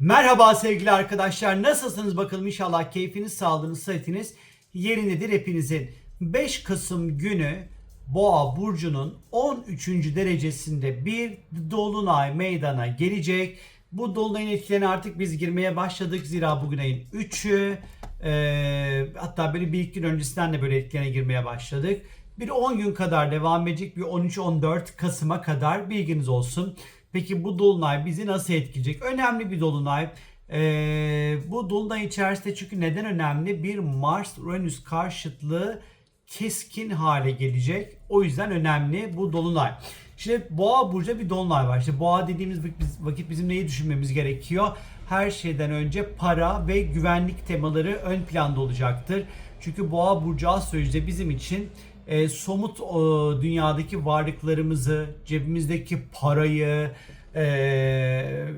Merhaba sevgili arkadaşlar. Nasılsınız bakalım inşallah keyfiniz, sağlığınız, sıhhatiniz yerindedir hepinizin. 5 Kasım günü Boğa burcunun 13. derecesinde bir dolunay meydana gelecek. Bu dolunayın etkilerine artık biz girmeye başladık. Zira bugün ayın 3'ü. Ee, hatta böyle bir iki gün öncesinden de böyle etkilerine girmeye başladık. Bir 10 gün kadar devam edecek. Bir 13-14 Kasım'a kadar bilginiz olsun. Peki bu dolunay bizi nasıl etkileyecek? Önemli bir dolunay. Ee, bu dolunay içerisinde çünkü neden önemli? Bir Mars-Uranüs karşıtlığı keskin hale gelecek. O yüzden önemli bu dolunay. Şimdi boğa burcu bir dolunay var. İşte boğa dediğimiz vakit bizim neyi düşünmemiz gerekiyor? Her şeyden önce para ve güvenlik temaları ön planda olacaktır. Çünkü boğa burcu astrolojide bizim için e, somut e, dünyadaki varlıklarımızı, cebimizdeki parayı, e,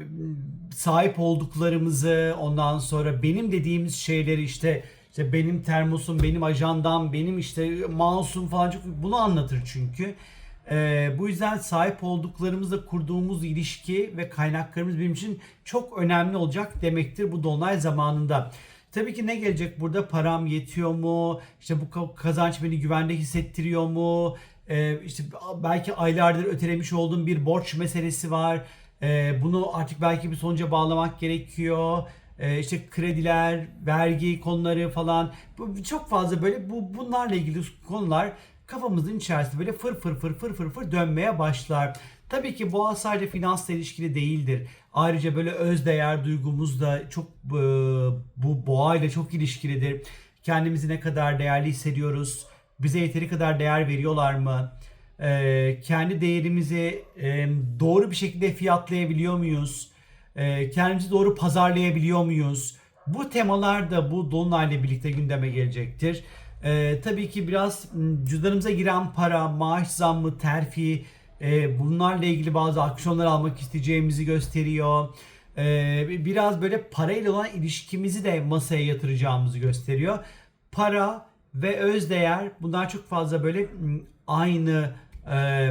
sahip olduklarımızı, ondan sonra benim dediğimiz şeyleri işte işte benim termosum, benim ajandam, benim işte mouse'um falan çok bunu anlatır çünkü. Ee, bu yüzden sahip olduklarımızla kurduğumuz ilişki ve kaynaklarımız benim için çok önemli olacak demektir bu dolunay zamanında. Tabii ki ne gelecek burada? Param yetiyor mu? İşte bu kazanç beni güvende hissettiriyor mu? Ee, işte belki aylardır ötelemiş olduğum bir borç meselesi var. Ee, bunu artık belki bir sonuca bağlamak gerekiyor. Ee, işte krediler, vergi konuları falan. Bu çok fazla böyle bu bunlarla ilgili konular kafamızın içerisinde böyle fır fır fır fır fır fır dönmeye başlar. Tabii ki boğa sadece finansla ilişkili değildir. Ayrıca böyle öz değer duygumuz da çok e, bu boğa ile çok ilişkilidir. Kendimizi ne kadar değerli hissediyoruz? Bize yeteri kadar değer veriyorlar mı? E, kendi değerimizi e, doğru bir şekilde fiyatlayabiliyor muyuz? Kendimizi doğru pazarlayabiliyor muyuz? Bu temalar da bu dolunayla birlikte gündeme gelecektir. Ee, tabii ki biraz cüzdanımıza giren para, maaş zammı, terfi e, bunlarla ilgili bazı aksiyonlar almak isteyeceğimizi gösteriyor. Ee, biraz böyle parayla olan ilişkimizi de masaya yatıracağımızı gösteriyor. Para ve özdeğer bunlar çok fazla böyle aynı e,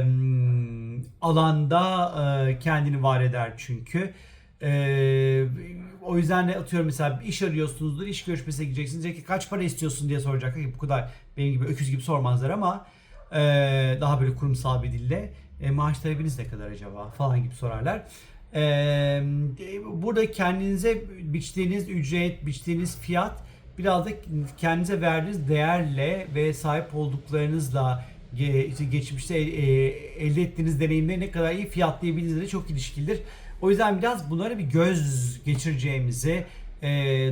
alanda e, kendini var eder çünkü. Ee, o yüzden de atıyorum mesela iş arıyorsunuzdur, iş görüşmesine gideceksiniz. Diyecek ki kaç para istiyorsun diye soracaklar ki bu kadar benim gibi öküz gibi sormazlar ama e, daha böyle kurumsal bir dille e, maaş talebiniz ne kadar acaba falan gibi sorarlar. E, burada kendinize biçtiğiniz ücret, biçtiğiniz fiyat biraz da kendinize verdiğiniz değerle ve sahip olduklarınızla geçmişte e, elde ettiğiniz deneyimleri ne kadar iyi fiyatlayabildiğinizle çok ilişkilidir. O yüzden biraz bunlara bir göz geçireceğimizi, e,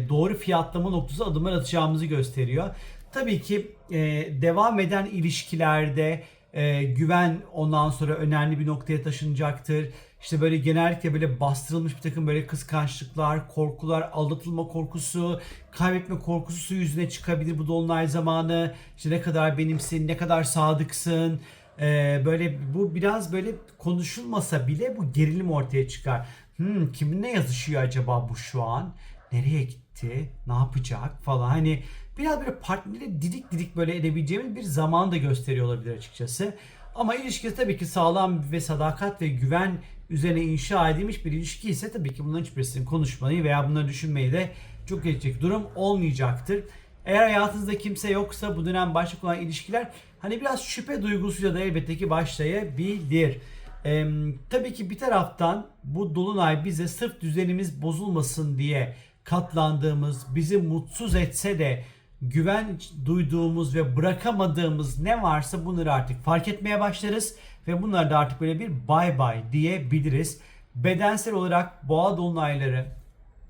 doğru fiyatlama noktası adımlar atacağımızı gösteriyor. Tabii ki e, devam eden ilişkilerde e, güven ondan sonra önemli bir noktaya taşınacaktır. İşte böyle genellikle böyle bastırılmış bir takım böyle kıskançlıklar, korkular, aldatılma korkusu, kaybetme korkusu yüzüne çıkabilir bu dolunay zamanı. İşte ne kadar benimsin, ne kadar sadıksın, ee, böyle bu biraz böyle konuşulmasa bile bu gerilim ortaya çıkar. Hmm, kiminle yazışıyor acaba bu şu an? Nereye gitti? Ne yapacak falan. Hani biraz böyle partneri didik didik böyle edebileceğimiz bir zaman da gösteriyor olabilir açıkçası. Ama ilişki tabii ki sağlam ve sadakat ve güven üzerine inşa edilmiş bir ilişki ise tabii ki bunların hiçbirisini konuşmayı veya bunları düşünmeyi de çok gelecek durum olmayacaktır. Eğer hayatınızda kimse yoksa bu dönem başlık olan ilişkiler hani biraz şüphe duygusuyla da elbette ki başlayabilir. Ee, tabii ki bir taraftan bu dolunay bize sırf düzenimiz bozulmasın diye katlandığımız, bizi mutsuz etse de güven duyduğumuz ve bırakamadığımız ne varsa bunları artık fark etmeye başlarız ve bunları da artık böyle bir bay bay diyebiliriz. Bedensel olarak boğa dolunayları,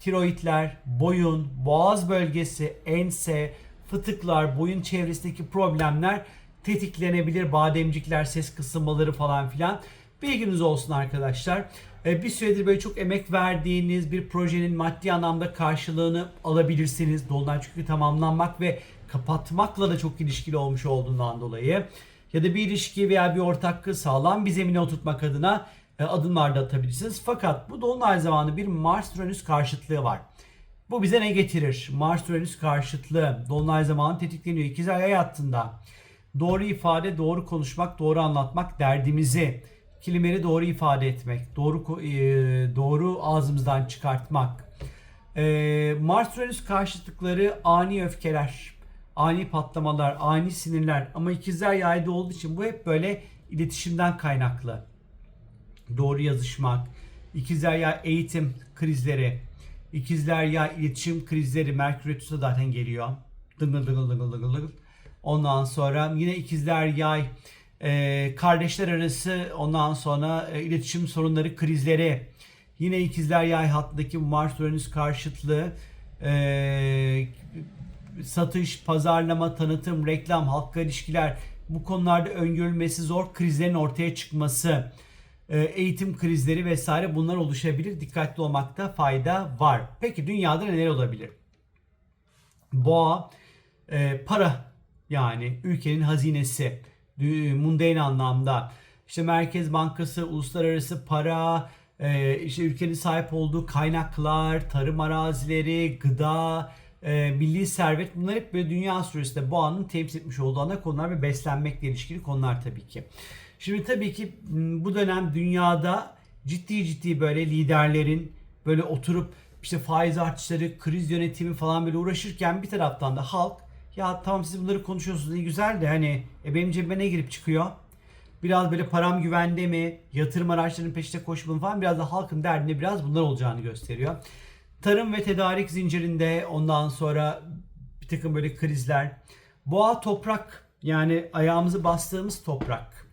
tiroidler, boyun, boğaz bölgesi, ense, fıtıklar, boyun çevresindeki problemler tetiklenebilir. Bademcikler, ses kısılmaları falan filan. Bilginiz olsun arkadaşlar. Ee, bir süredir böyle çok emek verdiğiniz bir projenin maddi anlamda karşılığını alabilirsiniz. Dolunay çünkü tamamlanmak ve kapatmakla da çok ilişkili olmuş olduğundan dolayı. Ya da bir ilişki veya bir ortaklığı sağlam bir zemine oturtmak adına e, adımlar da atabilirsiniz. Fakat bu dolunay zamanı bir Mars-Uranüs karşıtlığı var. Bu bize ne getirir? Mars-Uranüs karşıtlığı dolunay zamanı tetikleniyor. İkizler ay hattında doğru ifade, doğru konuşmak, doğru anlatmak, derdimizi, kelimeleri doğru ifade etmek, doğru e, doğru ağzımızdan çıkartmak, Ee, Mars Uranüs karşıtlıkları ani öfkeler, ani patlamalar, ani sinirler ama ikizler yayda olduğu için bu hep böyle iletişimden kaynaklı. Doğru yazışmak, ikizler yay eğitim krizleri, ikizler yay iletişim krizleri Merkür Retrosu zaten geliyor. Dıngıl dıngıl dıngıl dıngıl dıngıl. Ondan sonra yine ikizler yay e, kardeşler arası ondan sonra e, iletişim sorunları krizleri yine ikizler yay hattındaki Mars Uranüs karşıtlığı e, satış, pazarlama, tanıtım, reklam, halkla ilişkiler bu konularda öngörülmesi zor krizlerin ortaya çıkması, e, eğitim krizleri vesaire bunlar oluşabilir. Dikkatli olmakta fayda var. Peki dünyada neler olabilir? Boğa e, para yani ülkenin hazinesi mundane anlamda işte Merkez Bankası, uluslararası para, e, işte ülkenin sahip olduğu kaynaklar, tarım arazileri, gıda, e, milli servet bunlar hep böyle dünya süresinde boğanın temsil etmiş olduğu ana konular ve beslenmekle ilişkili konular tabii ki. Şimdi tabii ki bu dönem dünyada ciddi ciddi böyle liderlerin böyle oturup işte faiz artışları, kriz yönetimi falan böyle uğraşırken bir taraftan da halk ya tamam siz bunları konuşuyorsunuz iyi güzel de hani e, benim cebime ne girip çıkıyor? Biraz böyle param güvende mi? Yatırım araçlarının peşinde koşmanın falan biraz da halkın derdinde biraz bunlar olacağını gösteriyor. Tarım ve tedarik zincirinde ondan sonra bir takım böyle krizler. Boğa toprak yani ayağımızı bastığımız toprak.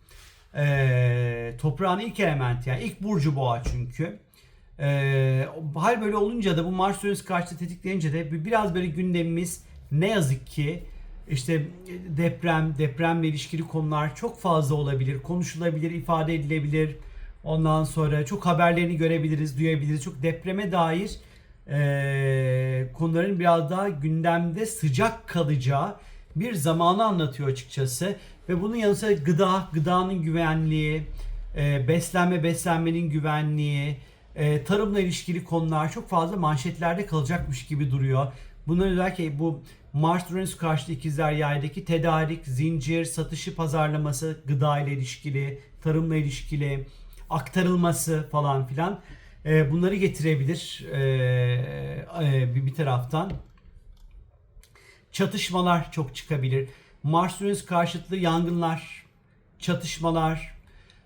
Ee, toprağın ilk elementi yani ilk burcu boğa çünkü. Ee, hal böyle olunca da bu Mars Uranüs karşıtı tetikleyince de bir- biraz böyle gündemimiz ne yazık ki işte deprem, depremle ilişkili konular çok fazla olabilir, konuşulabilir, ifade edilebilir. Ondan sonra çok haberlerini görebiliriz, duyabiliriz. Çok depreme dair eee, konuların biraz daha gündemde sıcak kalacağı bir zamanı anlatıyor açıkçası. Ve bunun yanı sıra gıda, gıdanın güvenliği, eee, beslenme, beslenmenin güvenliği, eee, tarımla ilişkili konular çok fazla manşetlerde kalacakmış gibi duruyor. Bunlar özellikle bu Mars Uranüs karşıtı ikizler yaydaki tedarik, zincir, satışı, pazarlaması, gıda ile ilişkili, tarımla ilişkili, aktarılması falan filan e, bunları getirebilir e, e, bir, taraftan. Çatışmalar çok çıkabilir. Mars Uranüs karşıtlı yangınlar, çatışmalar,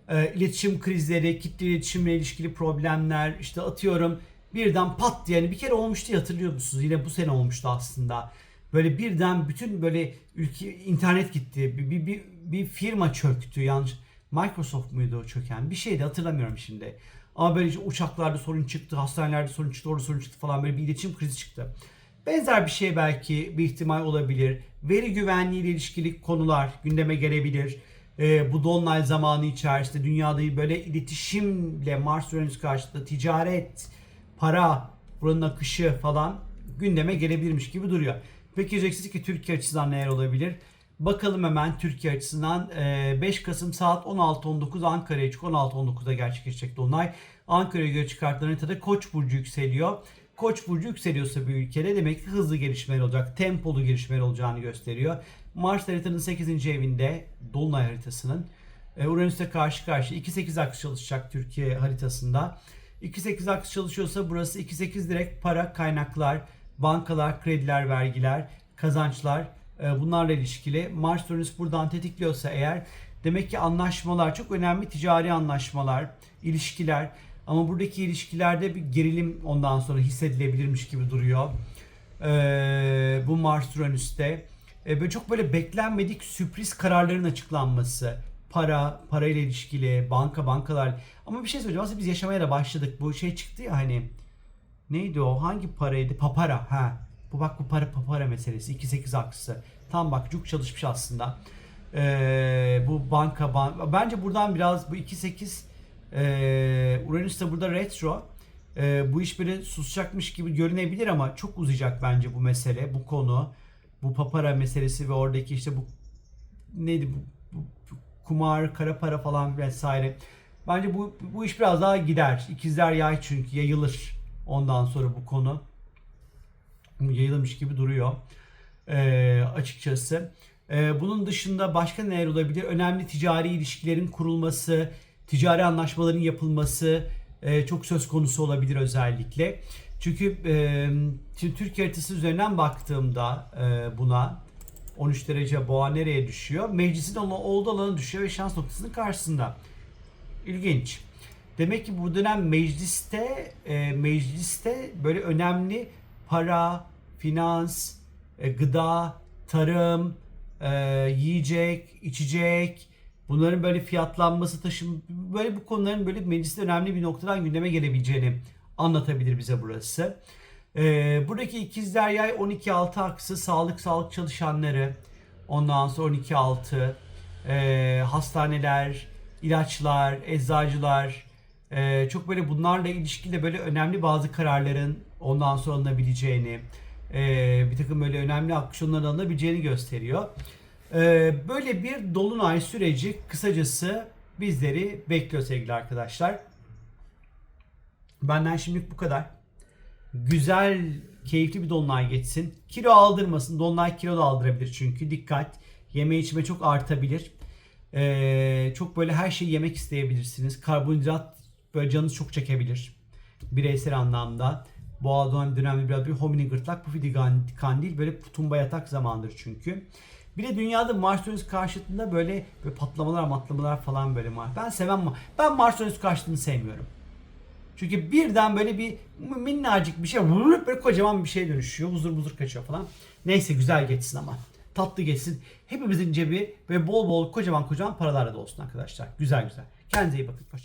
e, iletişim krizleri, kitle iletişimle ilişkili problemler, işte atıyorum birden pat diye yani bir kere olmuştu hatırlıyor musunuz? Yine bu sene olmuştu aslında. Böyle birden bütün böyle ülke internet gitti. Bir, bir, bir, bir firma çöktü yanlış. Microsoft muydu o çöken? Bir şeydi hatırlamıyorum şimdi. Ama böyle işte uçaklarda sorun çıktı, hastanelerde sorun çıktı, orada sorun çıktı falan böyle bir iletişim krizi çıktı. Benzer bir şey belki bir ihtimal olabilir. Veri güvenliği ile ilişkili konular gündeme gelebilir. Ee, bu dolunay zamanı içerisinde dünyada böyle iletişimle Mars Uranüs karşıtında ticaret, para, buranın akışı falan gündeme gelebilirmiş gibi duruyor. Peki diyeceksiniz ki Türkiye açısından neler olabilir? Bakalım hemen Türkiye açısından Ee, 5 Kasım saat 16.19 Ankara'ya çık 16.19'da gerçekleşecek Dolunay. Ankara'ya göre çıkartılan haritada Koç burcu yükseliyor. Koç burcu yükseliyorsa bir ülkede demek ki hızlı gelişmeler olacak, tempolu gelişmeler olacağını gösteriyor. Mars haritanın 8. evinde Dolunay haritasının e, Uranüs'te karşı karşıya 2-8 aks çalışacak Türkiye haritasında. 2-8 aks çalışıyorsa burası 2-8 direkt para, kaynaklar, bankalar, krediler, vergiler, kazançlar e, bunlarla ilişkili. Mars Uranüs buradan tetikliyorsa eğer demek ki anlaşmalar çok önemli ticari anlaşmalar, ilişkiler ama buradaki ilişkilerde bir gerilim ondan sonra hissedilebilirmiş gibi duruyor. E, bu Mars Uranüs'te e, böyle çok böyle beklenmedik sürpriz kararların açıklanması, para, parayla ilişkili, banka, bankalar. Ama bir şey söyleyeceğim. Aslında biz yaşamaya da başladık. Bu şey çıktı ya hani neydi o? Hangi paraydı? Papara. Ha. Bu bak bu para papara meselesi. 2-8 aksı. Tam bak cuk çalışmış aslında. Ee, bu banka, ban bence buradan biraz bu 2-8 ee, Uranüs de burada retro. Ee, bu iş böyle susacakmış gibi görünebilir ama çok uzayacak bence bu mesele, bu konu. Bu papara meselesi ve oradaki işte bu neydi bu, bu- bu kumar, kara para falan vesaire. Bence bu bu iş biraz daha gider. İkizler yay çünkü yayılır ondan sonra bu konu. Yayılmış gibi duruyor. Ee, açıkçası. Ee, bunun dışında başka neler olabilir? Önemli ticari ilişkilerin kurulması, ticari anlaşmaların yapılması, e, çok söz konusu olabilir özellikle. Çünkü e, şimdi haritası üzerinden baktığımda e, buna 13 derece boğa nereye düşüyor? Meclisin olduğu alana düşüyor ve şans noktasının karşısında. İlginç. Demek ki bu dönem mecliste e, mecliste böyle önemli para, finans, e, gıda, tarım, e, yiyecek, içecek bunların böyle fiyatlanması, taşım böyle bu konuların böyle mecliste önemli bir noktadan gündeme gelebileceğini anlatabilir bize burası. E, buradaki ikizler yay 12-6 aksı sağlık sağlık çalışanları ondan sonra 12-6 e, hastaneler, ilaçlar, eczacılar e, çok böyle bunlarla ilişkili böyle önemli bazı kararların ondan sonra alınabileceğini e, bir takım böyle önemli aksiyonların alınabileceğini gösteriyor. E, böyle bir dolunay süreci kısacası bizleri bekliyor sevgili arkadaşlar. Benden şimdilik bu kadar. Güzel, keyifli bir dolunay geçsin. Kilo aldırmasın. Dolunay kilo da aldırabilir çünkü. Dikkat. Yeme içme çok artabilir. Ee, çok böyle her şeyi yemek isteyebilirsiniz. Karbonhidrat böyle canınız çok çekebilir. Bireysel anlamda. Boğa dönem- dönemli biraz bir homini gırtlak, pufidi kandil böyle tumba yatak zamandır çünkü. Bir de dünyada Mars Venüs karşıtında böyle, böyle patlamalar matlamalar falan böyle var. Ben sevmem ben Mars Venüs karşıtını sevmiyorum. Çünkü birden böyle bir minnacık bir şey vurup böyle kocaman bir şey dönüşüyor. Huzur huzur kaçıyor falan. Neyse güzel geçsin ama. Tatlı geçsin. Hepimizin cebi ve bol bol kocaman kocaman paralarla da olsun arkadaşlar. Güzel güzel. Kendinize iyi bakın. Hoşça